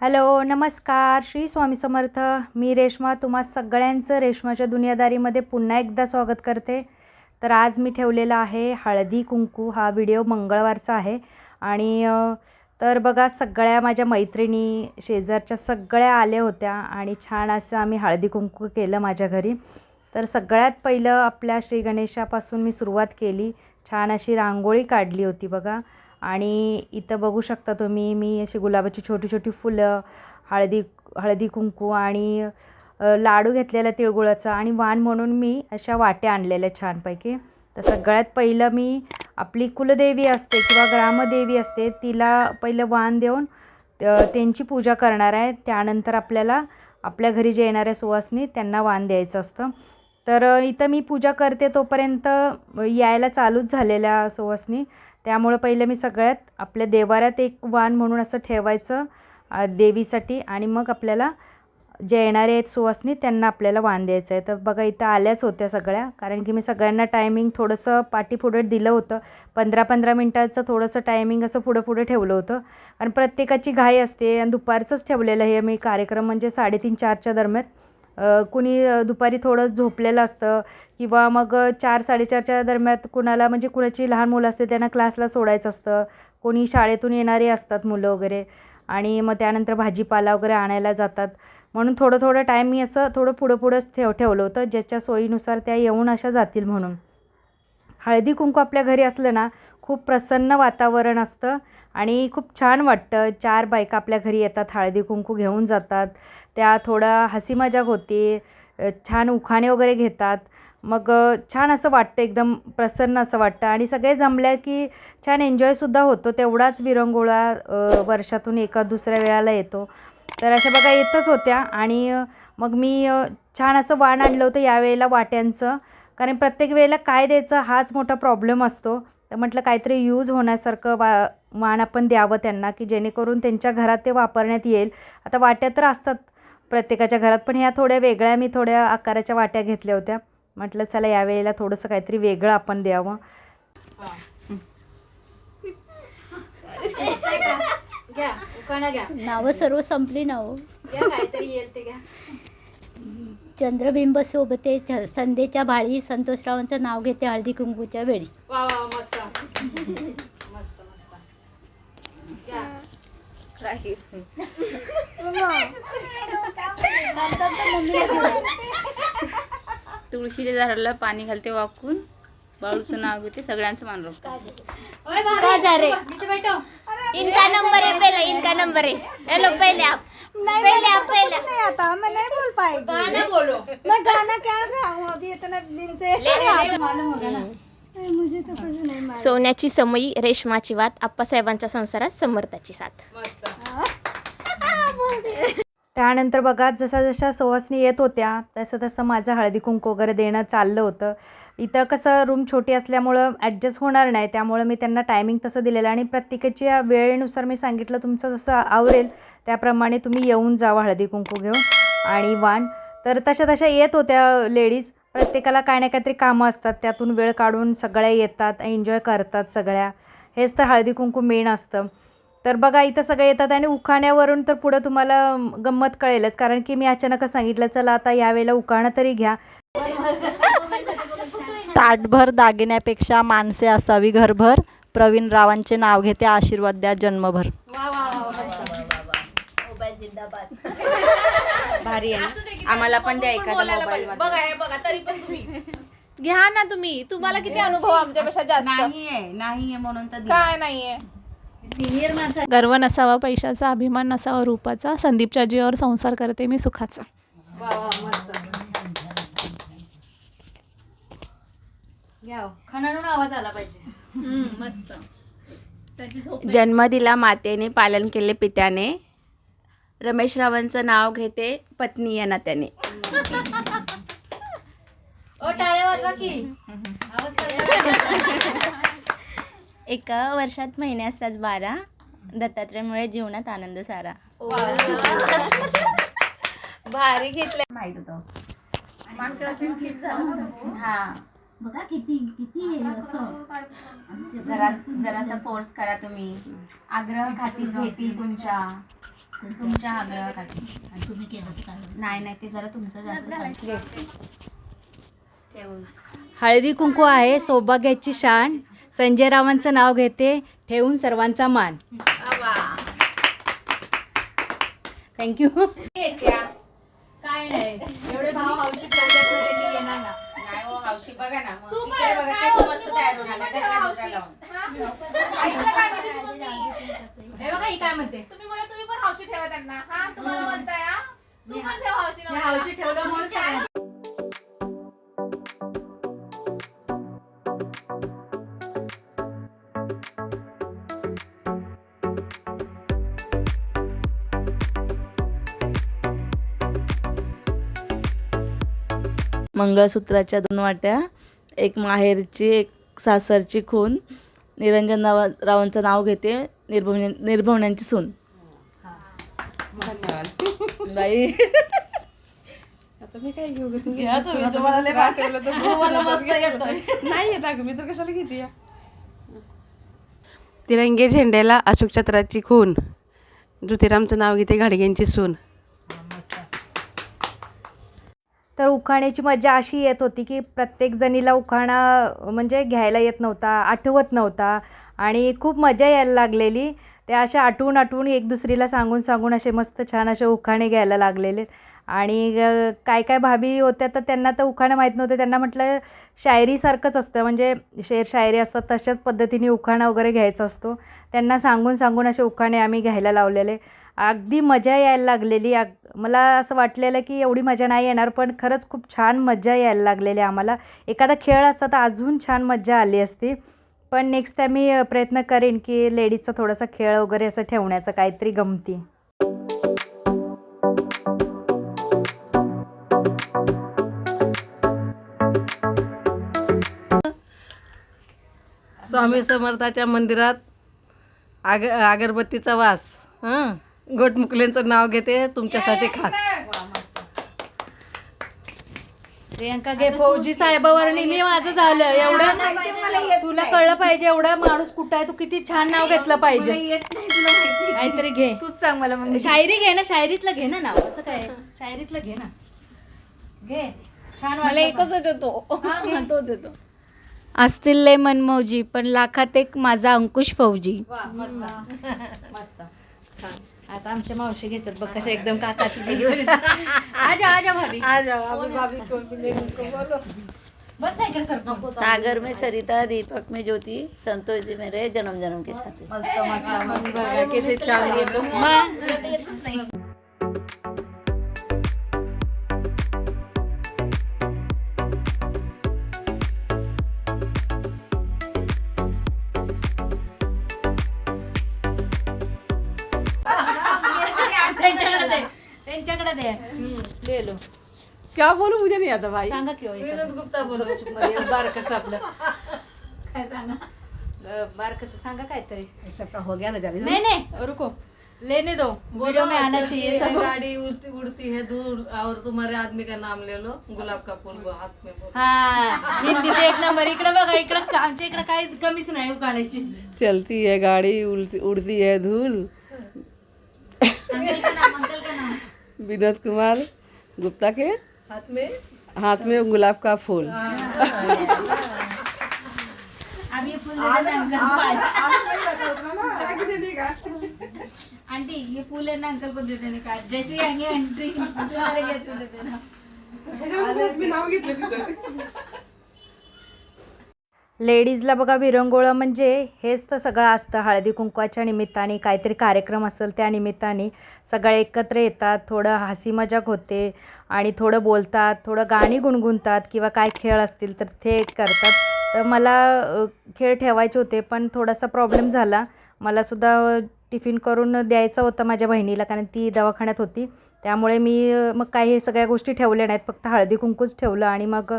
Hello नमस्कार. श्री स्वामी समर्थ. मी रेश्मा तुम्हा सगळ्यांचं रेश्माच्या दुनियादारीमध्ये पुन्हा एकदा स्वागत करते. तर आज मी ठेवलेला आहे हळदी कुंकू. हा व्हिडिओ मंगळवारचा आहे. आणि तर बघा सगळ्या माझ्या मैत्रिणी शेजारच्या सगळ्या आल्या होत्या आणि छान असं आम्ही हळदी कुंकू केलं माझ्या घरी. तर सगळ्यात पहिलं आपल्या श्री गणेशापासून मी सुरुवात केली. छान अशी रांगोळी काढली होती बघा. आणि इथं बघू शकता तुम्ही मी अशी गुलाबाची छोटी छोटी फुलं हळदी हळदी कुंकू आणि लाडू घेतलेला तिळगुळाचा आणि वाण म्हणून मी अशा वाट्या आणलेल्या छानपैकी. तर सगळ्यात पहिलं मी आपली कुलदेवी असते किंवा ग्रामदेवी असते तिला पहिलं वाण देऊन त्यांची पूजा करणार आहे. त्यानंतर आपल्याला आपल्या घरी जे येणाऱ्या सुवासनी त्यांना वाण द्यायचं असतं. तर इथं मी पूजा करते तोपर्यंत यायला चालूच झालेल्या सुवासनी. त्यामुळं पहिलं मी सगळ्यात आपल्या देवाऱ्यात एक वाण म्हणून असं ठेवायचं देवीसाठी आणि मग आपल्याला जे येणारे आहेत सुवासनी त्यांना आपल्याला वाण द्यायचं आहे. तर बघा इथं आल्याच होत्या सगळ्या कारण की मी सगळ्यांना टायमिंग थोडंसं पाठीपुढे दिलं होतं. पंधरा पंधरा मिनटाचं थोडंसं टायमिंग असं पुढं पुढे ठेवलं होतं. कारण प्रत्येकाची घाई असते आणि दुपारचंच ठेवलेलं हे मी कार्यक्रम म्हणजे साडेतीन चारच्या दरम्यान. कुणी दुपारी थोडं झोपलेलं असतं किंवा मग चार साडेचारच्या दरम्यान कुणाला म्हणजे कुणाची लहान मुलं असते त्यांना क्लासला सोडायचं असतं. कोणी शाळेतून येणारी असतात मुलं वगैरे आणि मग त्यानंतर भाजीपाला वगैरे आणायला जातात. म्हणून थोडं थोडं टाईम मी असं थोडं पुढं पुढंच ठेव ठेवलं होतं. ज्याच्या सोयीनुसार त्या येऊन अशा जातील म्हणून. हळदी कुंकू आपल्या घरी असलं ना खूप प्रसन्न वातावरण असतं आणि खूप छान वाटतं. चार बायका आपल्या घरी येतात हळदी कुंकू घेऊन जातात. त्या थोडा हसी मजाक होते छान उखाणे वगैरे घेतात. मग छान असं वाटतं एकदम प्रसन्न असं वाटतं. आणि सगळे जमल्या की छान एन्जॉयसुद्धा होतो. तेवढाच विरंगुळा वर्षातून एका दुसऱ्या वेळाला येतो. तर अशा बघा येतच होत्या. आणि मग मी छान असं वाण आणलं होतं यावेळेला वाट्यांचं. कारण प्रत्येक वेळेला काय द्यायचं हाच मोठा प्रॉब्लेम असतो. तर म्हटलं काहीतरी यूज होण्यासारखं वा वाण आपण द्यावं त्यांना की जेणेकरून त्यांच्या घरात ते वापरण्यात येईल. आता वाट्या तर असतात. प्रत्येकाच्या घरात. पण ह्या थोड्या वेगळ्या मी थोड्या आकाराच्या वाट्या घेतल्या होत्या. म्हटलं चला यावेळेला थोडंसं काहीतरी वेगळं आपण द्यावं. नावं सर्व संपली ना हो. चंद्रबिंब सोबते संध्येच्या भाळी संतोषरावांचं नाव घेते हळदी कुंकूच्या वेळी. वा वा मस्त. मस्त मस्त. घ्या. तुळशीच्या झाडाला पाणी घालते वाकून. बाळूचं नाव घेते सगळ्यांचं मान रोखते. इनका नंबर है पहले इनका नंबर है हेलो पहले. आप नहीं पहले मेरे आप को तो पहले. कुछ नहीं आता मैं नहीं बोल पाएगी गाना बोलो. मैं गाना क्या गाऊँ अभी इतने दिन से. नहीं, मुझे तो कुछ नहीं मालूम. सोन्याची समयी रेशमाची वात आप्पासाहेबांच्या संसारात समर्थाची साथ. मस्त. हाँ, त्यानंतर बघा जसा जशा सुवासनी येत होत्या तसं तसं माझं हळदी कुंकू वगैरे देणं चाललं होतं. इथं कसं रूम छोटी असल्यामुळं ॲडजस्ट होणार नाही त्यामुळं मी त्यांना टायमिंग तसं दिलेलं आणि प्रत्येकाच्या वेळेनुसार मी सांगितलं तुमचं जसं आवरेल त्याप्रमाणे तुम्ही येऊन जावा हळदी कुंकू घेऊन आणि वाण. तर तशा तशा येत होत्या लेडीज प्रत्येकाला काय ना काहीतरी कामं असतात त्यातून वेळ काढून सगळ्या येतात एन्जॉय करतात सगळ्या. हेच तर हळदी कुंकू मेन असतं. तर बघा इथं सगळे येतात आणि उखाण्यावरून तर पुढं तुम्हाला गंमत कळेलच. कारण की मी अचानकच सांगितलं चला आता यावेळेला उखाणं तरी घ्या. ताटभर दागिन्यापेक्षा माणसे असावी घरभर. प्रवीण रावांचे नाव घेते आशीर्वाद द्या जन्मभर. भारी आहे आम्हाला पण द्या एखादा मोबाईल बघा हे बघा तरी पण तुम्ही घ्या ना तुम्ही. तुम्हाला किती अनुभव आमच्यापेक्षा जास्त. नाहीये नाहीये म्हणून तर. काय नाहीये? सिनियर माझा गर्व नसावा पैशाचा अभिमान नसावा रूपाचा. संदीपच्या जीवावर संसार करते मी सुखाचा. वा वा मस्त. घ्या हो. खणाणून आवाज आला पाहिजे. मस्त. त्याची झोप जन्म दिला मातेने पालन केले पित्याने. रमेश रावांचं नाव घेते पत्नी या नात्याने. ओ टाळ्या वाजवा की. आवाज. एका वर्षात महिने असतात बारा. दत्तात्रयामुळे जीवनात आनंद सारा. भारी घेतलं माहीत होतं. हा. बघा किती किती हे असं. जरा जरासा फोर्स करा तुम्ही. आग्रह खातील घेतील तुमच्या. तुमच्या आग्रह नाही नाही ते जरा तुमचं जास्त झालं. हळदी कुंकू आहे सौभाग्याची शान. संजय रावांचं नाव घेते ठेवून सर्वांचा मान. थँक्यू काय नाही. एवढे भाव हौशी येणार ना. नाही हो, हौशी बघा ना. मग. इकडे बघा, किती मस्त तयार होऊन आल्या, गजरा बिजरा लावून. हे? बघा ही काय म्हणते? तुम्ही मला तुम्ही पण हौशी ठेवा त्यांना. हा तुम्हाला म्हणताय हा? हौशी मंगळसूत्राच्या दोन वाट्या एक माहेरची एक सासरची खून. निरंजन रावा रावांचं नाव घेते निर्भवण्या निर्भवण्यांची सून. बाई. येतोय. नाही येत अगं मी तर कशाला घेते या? तिरंगी झेंड्याला अशोक चक्राची खून. ज्योतिरामचं नाव घेते घाडग्यांची सून. तर उखाण्याची मजा अशी येत होती की प्रत्येक जणीला उखाणा म्हणजे घ्यायला येत नव्हता आठवत नव्हता आणि खूप मजा यायला लागलेली. ते अशा आठवून आठवून एक दुसरीला सांगून सांगून असे मस्त छान असे उखाणे घ्यायला लागलेले. आणि काय काय भाभी होत्या तर त्यांना तर उखाणं माहीत नव्हते. त्यांना म्हटलं शायरीसारखंच असतं. म्हणजे शेर शायरी असतात तशाच पद्धतीने उखाणा वगैरे घ्यायचा असतो. त्यांना सांगून सांगून असे उखाणे आम्ही घ्यायला लावलेले. अगदी मजा यायला लागलेली. अग मला असं वाटलेलं की एवढी मजा नाही येणार पण खरंच खूप छान मजा यायला लागलेली आम्हाला. एखादा खेळ असता तर अजून छान मजा आली असती. पण नेक्स्ट टाईम मी प्रयत्न करेन की लेडीजचा थोडासा खेळ वगैरे असं ठेवण्याचा काहीतरी गमती. स्वामी समर्थाच्या मंदिरात आग अगरबत्तीचा वास हां? गोटमुकलेंचं नाव घेते तुमच्यासाठी खास. प्रियंका घे फौजी साहेबावर नेहमी माझं झालं एवढं तुला कळलं पाहिजे एवढा माणूस कुठं आहे तू किती छान नाव घेतलं पाहिजे काहीतरी घे. तूच सांग मला मग शायरी घे ना शायरीतलं घे ना नाव असं काय? शायरीतलं घे ना. घे. छान मला एकच येतो हा, घे. तोच येतो. असतील लय मनमौजी पण लाखात एक माझा अंकुश फौजी. मस्त. मस्त. छान. आता आमच्या मावशी घेतात बघ कशा एकदम काकाची जिगरी आजा आजा भाभी. बस नाही सर सागर में सरिता दीपक में ज्योति संतोष जी मेरे जन्म जन्म के साथी. दे ले लो। क्या बोलू मुझे नहीं आता भाई। सांगा हो आपलं काय सांगा? बार कसं सांगा काहीतरी सबका हो गया ना जाने नहीं नहीं रुको। लेने दो। वीडियो में आना चाहिए सब। गाड़ी उड़ती उड़ती है दूर और तुम्हारे आदमी का नाम ले लो गुलाब का फूल वो हाथ में बोलो। हा हिंदीत एक नंबर इकडे बघा इकडे आमच्या इकडे काही कमीच नाही उकाळायची चलती है गाड़ी उड़ती है धूल। विनोद कुमार गुप्ता के हाथ में? हाथ में गुलाब का फूल। आंटी ये फूल है ना। अंकल को दे देने का। जैसे ही आएंगे तुम्हारे देना। लेडीजला बघा विरंगोळं म्हणजे हेच तर सगळं असतं. हळदी कुंकवाच्या निमित्ताने काहीतरी कार्यक्रम असेल त्या निमित्ताने सगळे एकत्र येतात थोडं हसी मजाक होते आणि थोडं बोलतात थोडं गाणी गुणगुणतात किंवा काय खेळ असतील तर ते करतात. तर मला खेळ ठेवायचे होते पण थोडासा प्रॉब्लेम झाला. मलासुद्धा टिफिन करून द्यायचा होता माझ्या बहिणीला कारण ती दवाखान्यात होती. त्यामुळे मी मग काही हे सगळ्या गोष्टी ठेवल्या नाहीत. फक्त हळदी कुंकूच ठेवलं आणि मग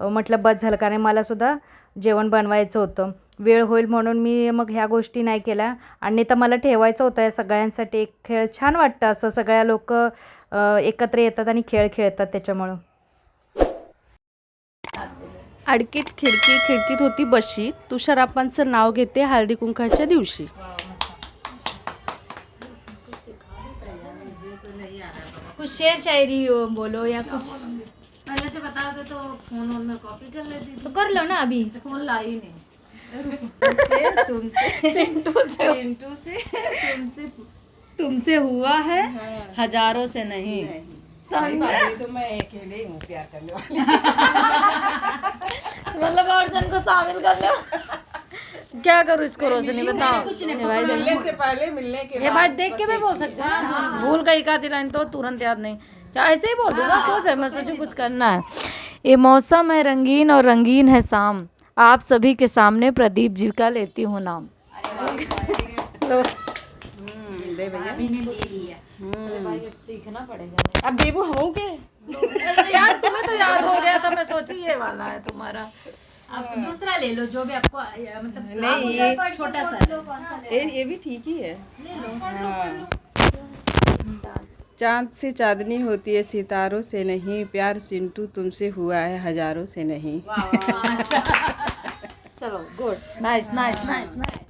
म्हटलं बस झालं. कारण मलासुद्धा जेवण बनवायचं होतं. वेळ होईल म्हणून मी मग ह्या गोष्टी नाही केल्या. आणि तर मला ठेवायचं होतं या सगळ्यांसाठी. एक खेळ छान वाटतं असं. सगळ्या लोक एकत्र येतात आणि खेळ खेळतात त्याच्यामुळं. अडकीत खिडकी खिडकीत होती बशी. तुषारापांचं नाव घेते हळदी कुंकाच्या दिवशी. कुछ शेर शायरी बोलो या कुछ। पहले से बता दो तो फ़ोन वोन में कॉपी कर लेती तो कर लो ना अभी। थी फ़ोन लाई नहीं। तुमसे हुआ है? हज़ारों से नहीं। तो मैं अकेले ही प्यार करने वाली। मतलब और जन को शामिल कर लो क्या करूँ इसको रोशनी बताओ मिलने से पहले मिलने के ये बात देख के भी बोल सकते हैं। ना भूल गई का लाइन तो तुरंत याद नहीं। क्या ऐसे ही बोल दूँगा सोच है मैं सोचू कुछ करना है। ये मौसम है रंगीन और रंगीन है शाम। आप सभी के सामने प्रदीप जी का लेती हूँ नाम। अब बेबू हमू के यार तुम्हें तो याद हो गया था मैं सोची ये वाला है तुम्हारा। आप दूसरा ले लो जो भी आपको मतलब नहीं ये छोटा सा ये ये भी ठीक ही है। हाँ। चांद। से चांदनी होती है सितारों से नहीं प्यार चिंटू तुमसे हुआ है हजारों से नहीं। चलो गुड नाईस नाईस नाईस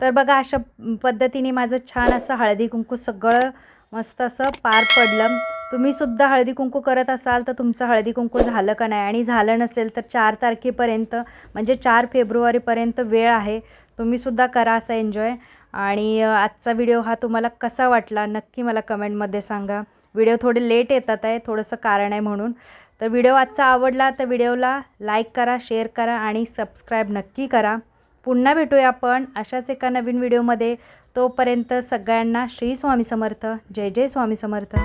तर बघा अशा पद्धतीने माझं छान असं हळदी कुंकू सगळं मस्त असं पार पडलं. तुम्ही सुद्धा हळदी कुंकू करत असाल तर तुमचं हळदी कुंकू झालं का नाही? आणि झालं नसेल तर चार तारखेपर्यंत म्हणजे चार फेब्रुवारीपर्यंत वेळ आहे. तुम्ही सुद्धा करा असा एन्जॉय. आणि आजचा व्हिडिओ हा तुम्हाला कसा वाटला नक्की मला कमेंटमध्ये सांगा. व्हिडिओ थोडे लेट येतात आहे थोडंसं कारण आहे म्हणून. तर व्हिडिओ आजचा आवडला तर व्हिडिओला लाईक करा शेअर करा आणि सबस्क्राईब नक्की करा. पुन्हा भेटूया आपण अशाच एका नवीन व्हिडिओमध्ये. तोपर्यंत सगळ्यांना श्री स्वामी समर्थ. जय जय स्वामी समर्थ.